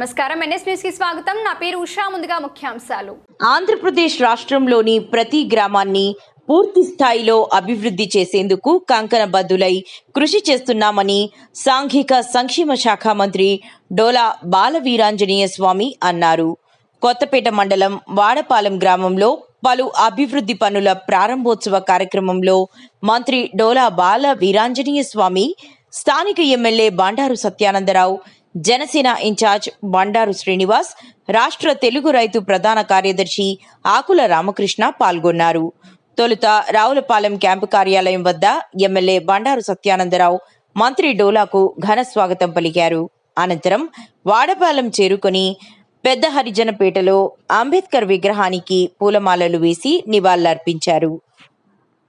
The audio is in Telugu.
నమస్కారం. ఎన్ఎస్ న్యూస్కి స్వాగతం. నా పేరు ఉషా. ముందుగా ముఖ్యాంశాలు. ఆంధ్రప్రదేశ్ రాష్ట్రంలోని ప్రతి గ్రామాన్ని పూర్తి స్థాయిలో అభివృద్ధి చేసేందుకు కంకణబద్దులై కృషి చేస్తున్నామని సాంఘిక సంక్షేమ శాఖ మంత్రి డోలా బాలవీరాంజనేయ స్వామి అన్నారు. కొత్తపేట మండలం వాడపాలెం గ్రామంలో పలు అభివృద్ధి పనుల ప్రారంభోత్సవ కార్యక్రమంలో మంత్రి డోలా బాల వీరాంజనేయ స్వామి స్థానిక MLA Bandaru Satyanandarao Janasena in charge Bandaru Srinivas రాష్ట్ర తెలుగు రైతు ప్రధాన కార్యదర్శి ఆకుల రామకృష్ణ పాల్గొన్నారు. తొలుత రావులపాలెం క్యాంపు కార్యాలయం వద్ద ఎమ్మెల్యే బండారు సత్యానందరావు మంత్రి డోలాకు ఘన స్వాగతం పలికారు. అనంతరం వాడపాలెం చేరుకొని పెద్ద హరిజనపేటలో అంబేద్కర్ విగ్రహానికి పూలమాలలు వేసి నివాళులర్పించారు.